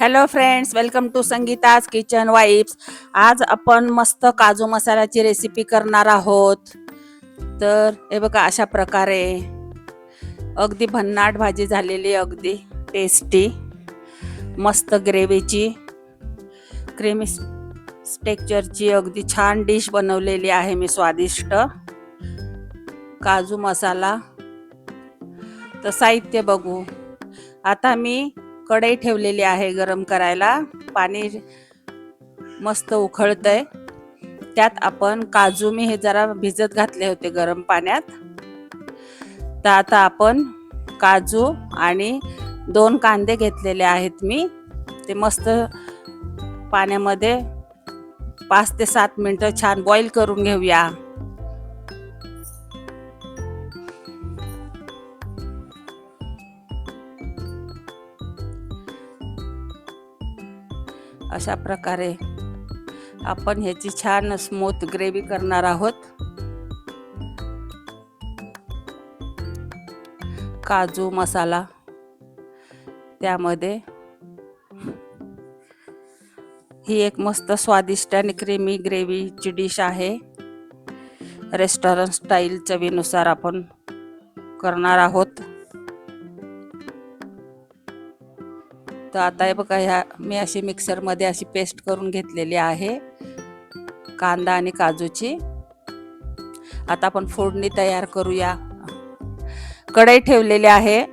Hello friends welcome to Sangeeta's kitchen vibes आज आपण मस्त काजू मसाल्याची रेसिपी करणार आहोत. तर हे बघा अशा प्रकारे. अगदी भन्नाट भाजी झालेली अगदी टेस्टी मस्त ग्रेव्हीची क्रीमी टेक्चरची अगदी छान डिश बनवलेली आहे मी स्वादिष्ट काजू मसाला. तर साहित्य बघू. आता मी कढई ठेवलेली आहे गरम करायला. पाणी मस्त उखळतंय. त्यात आपण काजू मी हे जरा भिजत घातले होते गरम पाण्यात. तर आता आपण काजू आणि दोन कांदे घेतलेले आहेत मी. ते मस्त पाण्यामध्ये पाच ते सात मिनटं छान बॉईल करून घेऊया. अशा प्रकारे आपण ह्याची छान स्मूथ ग्रेव्ही करणार आहोत. काजू मसाला. त्यामध्ये ही एक मस्त स्वादिष्ट आणि क्रीमी ग्रेव्हीची डिश आहे. रेस्टॉरंट स्टाईल चवीनुसार आपण करणार आहोत. तर आता हे बघा ह्या मी अशी मिक्सरमध्ये अशी पेस्ट करून घेतलेली आहे कांदा आणि काजूची. आता आपण फोडणी तयार करूया. कढई ठेवलेली आहे.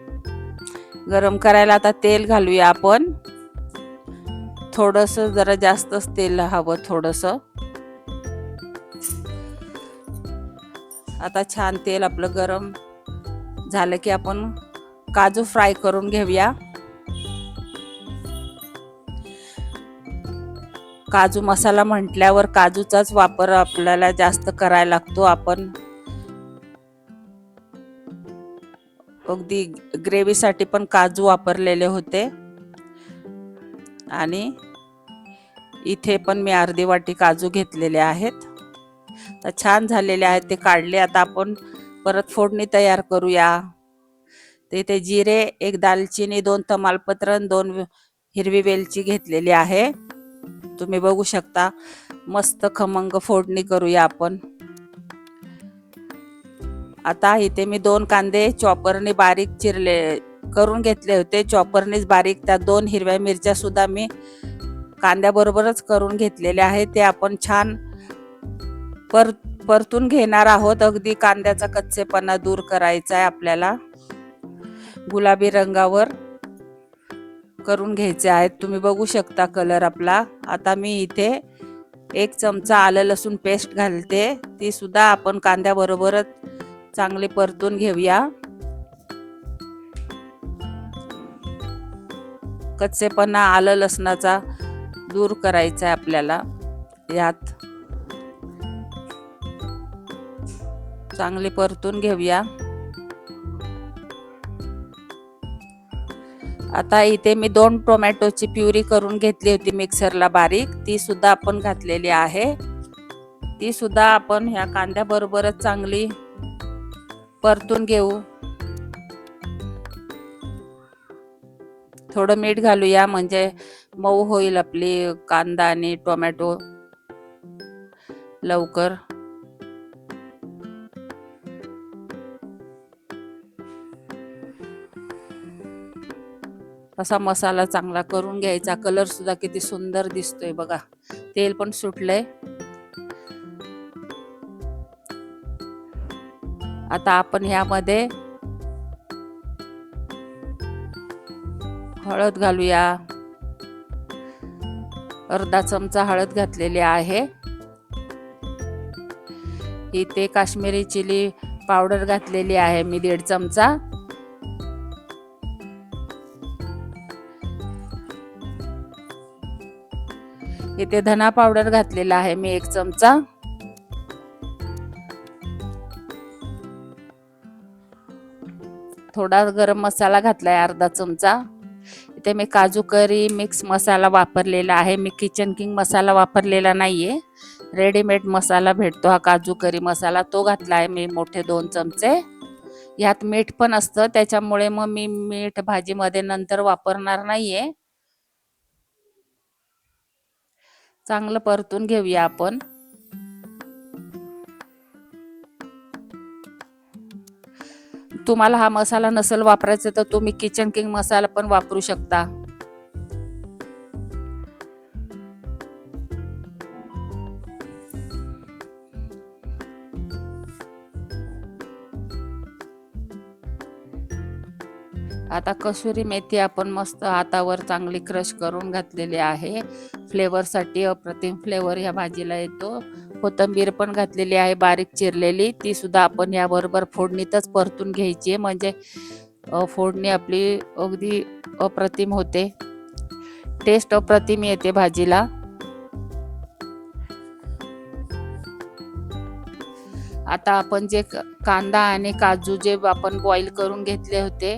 गरम करायला आता तेल घालूया आपण. थोडंसं जरा जास्तच तेल हवं थोडंसं. आता छान तेल आपलं गरम झालं की आपण काजू फ्राय करून घेऊया. काजू मसाला म्हटल्यावर काजूचाच वापर आपल्याला जास्त करायला लागतो. आपण अगदी ग्रेव्हीसाठी पण काजू वापरलेले होते. आणि इथे पण मी अर्धी वाटी काजू घेतलेले आहेत. तर छान झालेले आहेत ते काढले. आता आपण परत फोडणी तयार करूया. ते इथे जिरे एक दालचिनी दोन तमालपत्र दोन हिरवी वेलची घेतलेली आहे. तुम्ही बघू शकता. मस्त खमंग फोडणी करूया आपण. आता इथे मी दोन कांदे चॉपरने बारीक चिरले करून घेतले होते. चॉपरनेच बारीक त्या दोन हिरव्या मिरच्या सुद्धा मी कांद्याबरोबरच करून घेतलेल्या आहे ते आपण छान पर परतून घेणार आहोत. अगदी कांद्याचा कच्चेपणा दूर करायचा आहे आपल्याला. गुलाबी रंगावर. करून घ्यायचे आहेत. तुम्ही बघू शकता कलर आपला. आता मी इथे एक चमचा आलं लसूण पेस्ट घालते. ती सुद्धा आपण कांद्याबरोबरच चांगली परतून घेऊया. कच्चेपणा आलं लसणाचा दूर करायचा आहे आपल्याला यात. चांगली परतून घेऊया. आता इथे मी दोन टोमॅटोची प्युरी करून घेतली होती मिक्सरला बारीक. ती सुद्धा आपण घातलेली आहे. ती सुद्धा आपण ह्या कांद्याबरोबरच चांगली परतून घेऊ. थोडं मीठ घालूया म्हणजे मऊ होईल आपली कांदा आणि टोमॅटो लवकर. असा मसाला चांगला करून घ्यायचा. कलर सुद्धा किती सुंदर दिसतोय बघा. तेल पण सुटलंय. आता आपण ह्यामध्ये हळद घालूया. अर्धा चमचा हळद घातलेली आहे. इथे काश्मीरी चिली पावडर घातलेली आहे मी दीड चमचा. इथे धना पावडर घातलेला आहे मी एक चमचा. थोडा गरम मसाला घातलाय अर्धा चमचा. इथे मी काजू करी मिक्स मसाला वापरलेला आहे. मी किचन किंग मसाला वापरलेला नाहीये. रेडीमेड मसाला भेटतो हा काजू करी मसाला. तो घातला आहे मी मोठे दोन चमचे. यात मीठ पण असतं. त्याच्यामुळे मग मी मीठ भाजीमध्ये नंतर वापरणार नाहीये. चांगलं परतून घेऊया आपण. तुम्हाला हा मसाला नसेल वापरायचा तर तुम्ही किचन किंग मसाला पण वापरू शकता. आता कसुरी मेथी आपण मस्त हातावर चांगली क्रश करून घातलेली आहे. फ्लेवरसाठी अप्रतिम फ्लेवर ह्या भाजीला येतो. कोथिंबीर पण घातलेली आहे बारीक चिरलेली. ती सुद्धा आपण याबरोबर फोडणीतच परतून घ्यायची आहे. म्हणजे फोडणी आपली अगदी अप्रतिम होते. टेस्ट अप्रतिम येते भाजीला. आता आपण जे कांदा आणि काजू जे आपण बॉईल करून घेतले होते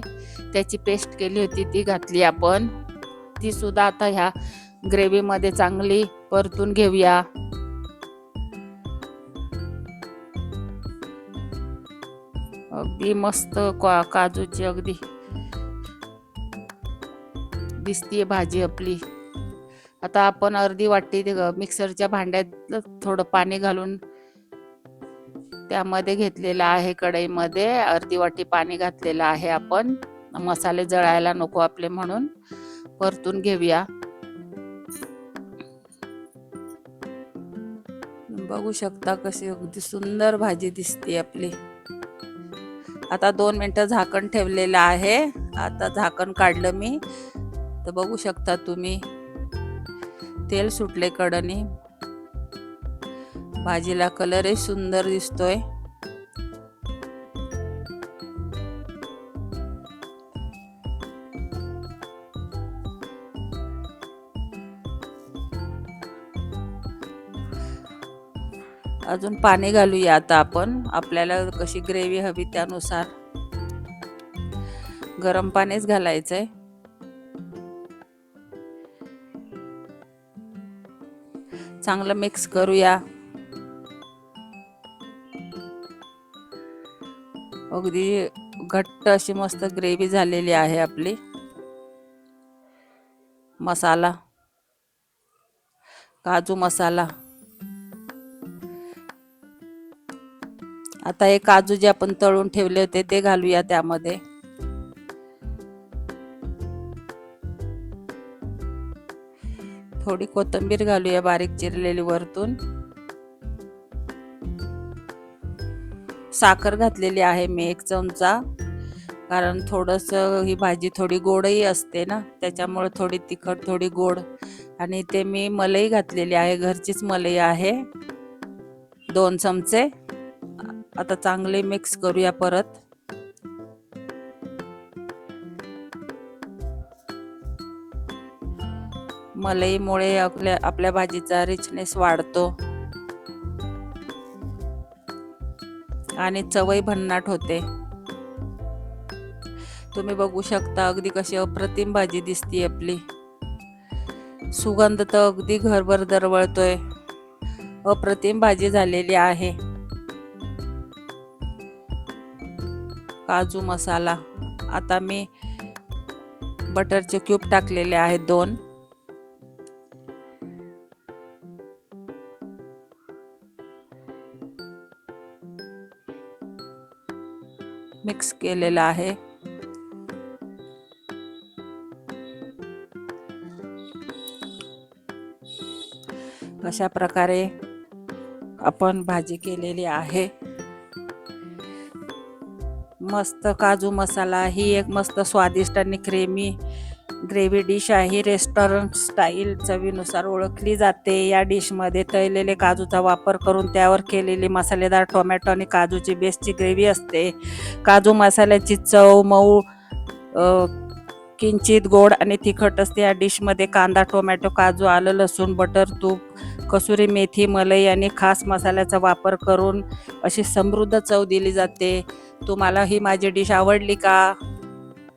त्याची पेस्ट केली होती ती घातली आपण. ती सुद्धा आता ह्या ग्रेव्हीमध्ये चांगली परतून घेऊया. अगदी मस्त काजूची अगदी दिसतीये भाजी आपली. आता आपण अर्धी वाटी ग- मिक्सरच्या भांड्यात थोडं पाणी घालून त्यामध्ये घेतलेलं आहे कढईमध्ये. अर्धी वाटी पाणी घातलेलं आहे आपण. मसाले जळायला नको आपले म्हणून. परतून घेऊया. बघू शकता कशी अगदी सुंदर भाजी दिसते आपली. आता दोन मिनटं झाकण ठेवलेलं आहे. आता झाकण काढलं मी. तर बघू शकता तुम्ही. तेल सुटले कडनी भाजीला कलरही सुंदर दिसतोय. अजून पाणी घालूया आता आपण. आपल्याला कशी ग्रेव्ही हवी त्यानुसार. गरम पाणीच घालायचंय. चांगलं मिक्स करूया. अगदी घट्ट अशी मस्त ग्रेव्ही झालेली आहे आपली. मसाला. काजू मसाला. आता हे काजू जे आपण तळून ठेवले होते ते घालूया त्यामध्ये. थोडी कोथिंबीर घालूया बारीक चिरलेली वरतून. साखर घातलेली आहे मी एक चमचा कारण थोडस ही भाजी थोडी गोडही असते ना त्याच्यामुळे थोडी तिखट थोडी गोड. आणि ते मी मलई घातलेली आहे घरचीच मलई आहे. दोन चमचे. आता चांगले मिक्स करूया परत. मलईमुळे आपल्या आपल्या भाजीचा रिचनेस वाढतो. आणि चवई भन्नाट होते. तुम्ही बघू शकता अगदी कशी अप्रतिम भाजी दिसती आपली. सुगंध तर अगदी घरभर दरवळतोय. अप्रतिम भाजी झालेली आहे. काजू मसाला. आता मी बटरचे क्यूब टाकलेले आहेत दोन. मिक्स केलेला आहे. अशा प्रकारे आपण भाजी केलेली आहे. मस्त काजू मसाला ही एक मस्त स्वादिष्ट आणि क्रेमी ग्रेव्ही डिश आहे. ही रेस्टॉरंट स्टाईल चवीनुसार ओळखली जाते. या डिशमध्ये तळलेले काजूचा वापर करून त्यावर केलेली मसालेदार टोमॅटो आणि काजूची बेस्टची ग्रेव्ही असते. काजू मसाल्याची चव मऊ किंचित गोड आणि तिखट असते. या डिशमध्ये कांदा टोमॅटो काजू आलं लसूण बटर तूप कसुरी मेथी मलई आणि खास मसाल्याचा वापर करून अशी समृद्ध चव दिली जाते. तुम्हाला ही माझी डिश आवडली का?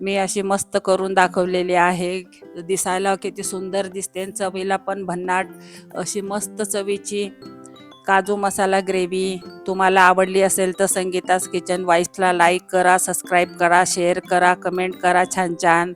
मी अशी मस्त करून दाखवलेली आहे. दिसायला किती सुंदर दिसते आणि चवीला पण भन्नाट अशी मस्त चवीची काजू मसाला ग्रेव्ही. तुम्हाला आवडली असेल तर संगीतास किचन वाईसला लाईक करा सबस्क्राईब करा शेअर करा कमेंट करा. छान छान.